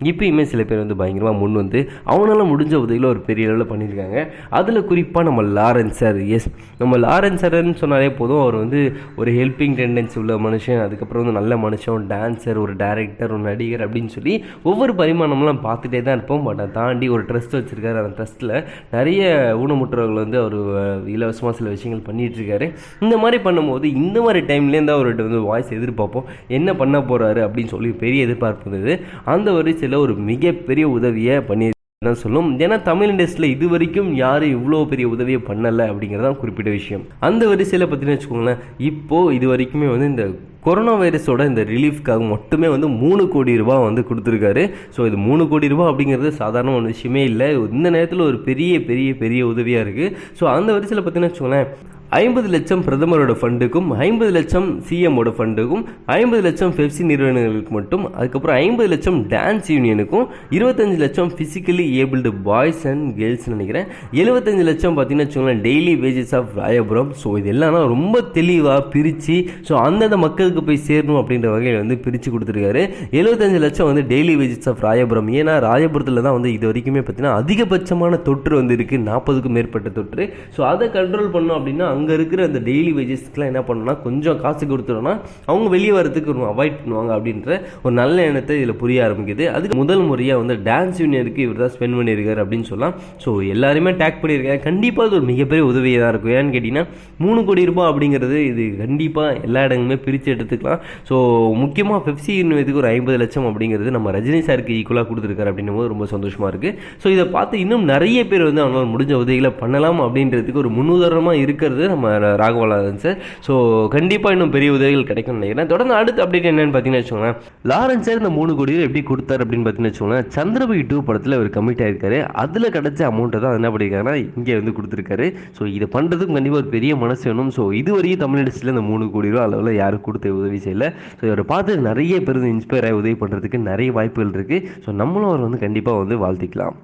இப்பயுமே சில பேர் வந்து பயங்கரமாக முன் வந்து அவனால முடிஞ்ச உதவியில் ஒரு பெரிய அளவில் பண்ணியிருக்காங்க. அதில் குறிப்பாக நம்ம லாரன்ஸ் சார் எஸ் நம்ம லாரன்ஸ் சார்னு சொன்னாலே போதும் அவர் வந்து ஒரு ஹெல்பிங் டெண்டன்சி உள்ள மனுஷன் அதுக்கப்புறம் வந்து நல்ல மனுஷன் டான்ஸர் ஒரு டேரக்டர் ஒரு நடிகர் அப்படின்னு சொல்லி ஒவ்வொரு பரிமாணம்லாம் பார்த்துட்டே தான் இருப்போம். பட் அதை தாண்டி ஒரு ட்ரஸ்ட் வச்சுருக்காரு அந்த ட்ரஸ்ட்டில் நிறைய ஊனமுற்றவர்கள் வந்து அவர் இலவசமாக சில விஷயங்கள் பண்ணிகிட்ருக்காரு இந்த மாதிரி பண்ணும்போது இந்த மாதிரி டைம்லேருந்து அவர்கிட்ட வந்து வாய்ஸ் எதிர்பார்ப்போம். என்ன பண்ண போகிறாரு அப்படின்னு சொல்லி பெரிய எதிர்பார்ப்பு இருந்தது. அந்த ஒரு இண்டஸ்ட்ரியில் ஒரு மிகப்பெரிய உதவியை பண்ணி தான் சொல்லும். ஏன்னா தமிழ் இண்டஸ்ட்ரியில் இது வரைக்கும் யாரும் இவ்வளோ பெரிய உதவியை பண்ணலை அப்படிங்கிறது தான் குறிப்பிட்ட விஷயம். அந்த வரிசையில் பார்த்தீங்கன்னு வச்சுக்கோங்களேன் இப்போது இது வரைக்குமே வந்து இந்த கொரோனா வைரஸோட இந்த ரிலீஃப்காக மட்டுமே வந்து மூணு கோடி ரூபா வந்து கொடுத்துருக்காரு. ஸோ இது மூணு கோடி ரூபா அப்படிங்கிறது சாதாரண ஒன்று விஷயமே இல்லை. இந்த நேரத்தில் ஒரு பெரிய பெரிய பெரிய உதவியாக இருக்குது ஸோ அந்த வரிசையில் பார்த்தீங்கன்னு வச்சுக்கோங்களேன் ஐம்பது லட்சம் பிரதமரோட ஃபண்டுக்கும் ஐம்பது லட்சம் சிஎம்மோட ஃபண்டுக்கும் ஐம்பது லட்சம் பெப்சி நிறுவனங்களுக்கு மட்டும் அதுக்கப்புறம் ஐம்பது லட்சம் டான்ஸ் யூனியனுக்கும் இருபத்தஞ்சு லட்சம் physically abled boys and girls நினைக்கிறேன். எழுபத்தஞ்சு லட்சம் பார்த்தீங்கன்னா வச்சுக்கோங்களேன் daily wages of Royapuram so இது எல்லாம் ரொம்ப தெளிவாக பிரித்து ஸோ அந்தந்த மக்களுக்கு போய் சேரணும் அப்படின்ற வகையில் வந்து பிரித்து கொடுத்துருக்காரு. எழுபத்தஞ்சு லட்சம் வந்து டெய்லி வேஜஸ் ஆஃப் ராயபுரம் ஏன்னா ராயபுரத்தில் தான் வந்து இது வரைக்குமே பார்த்தீங்கன்னா அதிகபட்சமான தொற்று வந்து இருக்குது நாற்பதுக்கும் மேற்பட்ட தொற்று. ஸோ அதை கண்ட்ரோல் பண்ணோம் அப்படின்னா அங்கே இருக்கிற அந்த டெய்லி வேஜஸ்க்குலாம் என்ன பண்ணணும்னா கொஞ்சம் காசு கொடுத்துட்டோம்னா அவங்க வெளியே வரதுக்கு ஒரு அவாய்ட் பண்ணுவாங்க அப்படின்ற ஒரு நல்ல எண்ணத்தை இதில் புரிய ஆரம்பிக்குது. அதுக்கு முதல் முறையாக வந்து டான்ஸ் யூனியனுக்கு இவர் தான் ஸ்பெண்ட் பண்ணியிருக்காரு அப்படின்னு சொல்லலாம். ஸோ எல்லாருமே டேக் பண்ணியிருக்காங்க. கண்டிப்பாக அது ஒரு மிகப்பெரிய உதவியாக தான் இருக்கும். ஏன்னு கேட்டிங்கன்னா மூணு கோடி ரூபாய் அப்படிங்கிறது இது கண்டிப்பாக எல்லா இடங்களுமே பிரித்து எடுத்துக்கலாம். ஸோ முக்கியமாக பெப்சி யூனியத்துக்கு ஒரு ஐம்பது லட்சம் அப்படிங்கிறது நம்ம ரஜினி சாருக்கு ஈக்குவலாக கொடுத்துருக்காரு அப்படின்னும் போது ரொம்ப சந்தோஷமாக இருக்குது ஸோ இதை பார்த்து இன்னும் நிறைய பேர் வந்து அவங்களால முடிஞ்ச உதவிகளை பண்ணலாம் அப்படின்றதுக்கு ஒரு முன்னுதாரணமாக இருக்கிறது நம்ம ராகவலாதன் சார் ஸோ கண்டிப்பாக இன்னும் பெரிய உதவிகள் கிடைக்கும்னு நினைக்கிறேன். தொடர்ந்து அடுத்த அப்டேட் என்னன்னு பார்த்தீங்கன்னு வச்சுக்கோங்களேன். லாரன் சார் இந்த மூணு கோடி எப்படி கொடுத்தாரு அப்படின்னு பார்த்தீங்கன்னு வச்சுக்கோங்களேன். சந்திரபு டூ படத்தில் அவர் கமிட் ஆயிருக்காரு. அதில் கிடைச்ச அமௌண்ட்டை தான் என்ன பண்ணியிருக்காருன்னா இங்கே வந்து கொடுத்துருக்காரு. ஸோ இதை பண்ணுறதுக்கும் கண்டிப்பாக ஒரு பெரிய மனசு வேணும். ஸோ இதுவரையும் தமிழ் இண்டஸ்ட்ரியில் இந்த மூணு கோடி ரூபா அளவில் யாரும் கொடுத்த உதவி செய்யலை. ஸோ இவரை பார்த்து நிறைய பேர் இன்ஸ்பயர் ஆகி உதவி பண்ணுறதுக்கு நிறைய வாய்ப்புகள் இருக்குது ஸோ நம்மளும் அவர் வந்து கண்டிப்பாக வந்து வாழ்த்திக்கலாம்.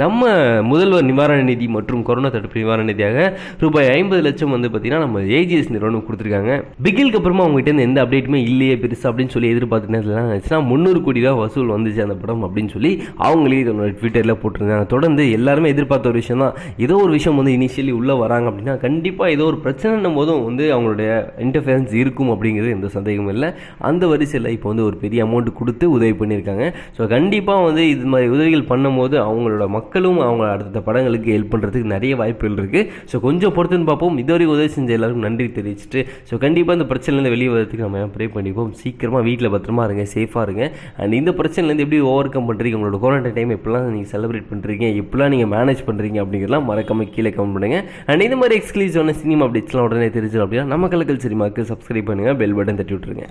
நம்ம முதல்வர் நிவாரண நிதி மற்றும் கொரோனா தடுப்பு நிவாரண நிதியாக ரூபாய் ஐம்பது லட்சம் வந்து பார்த்தீங்கன்னா நம்ம ஏஜிஎஸ் நிறுவனம் கொடுத்துருக்காங்க. பிகிலுக்கு அப்புறமா அவங்ககிட்ட இருந்து எந்த அப்டேட்டுமே இல்லையே பெருசு அப்படின்னு சொல்லி எதிர்பார்த்து நேரத்தில் ஆச்சுன்னா முந்நூறு கோடி ரூபா வசூல் வந்துச்சு அந்த படம் அப்படின்னு சொல்லி அவங்களே இதோட ட்விட்டரில் போட்டிருந்தாங்க. தொடர்ந்து எல்லாருமே எதிர்பார்த்த ஒரு விஷயம் தான். ஏதோ ஒரு விஷயம் வந்து இனிஷியலி உள்ளே வராங்க அப்படின்னா கண்டிப்பாக ஏதோ ஒரு பிரச்சனைன்னும் போதும் வந்து அவங்களுடைய இன்டர்ஃபரன்ஸ் இருக்கும் அப்படிங்கிறது எந்த சந்தேகமும் இல்லை. அந்த வரிசையில் இப்போ வந்து ஒரு பெரிய அமௌண்ட் கொடுத்து உதவி பண்ணியிருக்காங்க. ஸோ கண்டிப்பாக வந்து இது மாதிரி உதவிகள் பண்ணும்போது அவங்களோட மக்களும் அவங்க அடுத்த படங்களுக்கு ஹெல்ப் பண்ணுறதுக்கு நிறைய வாய்ப்புகள் இருக்குது ஸோ கொஞ்சம் பொறுத்துன்னு பார்ப்போம். இதுவரை உதவி செஞ்ச எல்லாருக்கும் நன்றி தெரிவிச்சுட்டு ஸோ கண்டிப்பாக இந்த பிரச்சனைலேருந்து வெளியே வரதுக்கு நம்ம ப்ரே பண்ணிப்போம். சீக்கிரமாக வீட்டில் பத்திரமா இருங்க சேஃபாக இருங்க. அண்ட் இந்த பிரச்சனைலேருந்து எப்படி ஓவர் கம் பண்ணுறீங்க உங்களோட குவாரண்டைன் டைம் எப்படிலாம் நீங்கள் செலிப்ரேட் பண்ணுறீங்க எப்படிலாம் நீங்கள் மேனேஜ் பண்ணுறீங்க அப்படிங்கிறலாம் மறக்காம கீழே கமெண்ட் பண்ணுங்கள் அண்ட் இந்த மாதிரி எக்ஸ்க்ளூசிவான சினிமா அப்டேட்ஸ்லாம் உடனே தெரிஞ்சிடும் அப்படின்னா நம்ம கலக்கல் சினிமாவுக்கு சப்ஸ்கிரைப் பண்ணுங்கள் பெல் பட்டன் தட்டி விட்டுருங்க.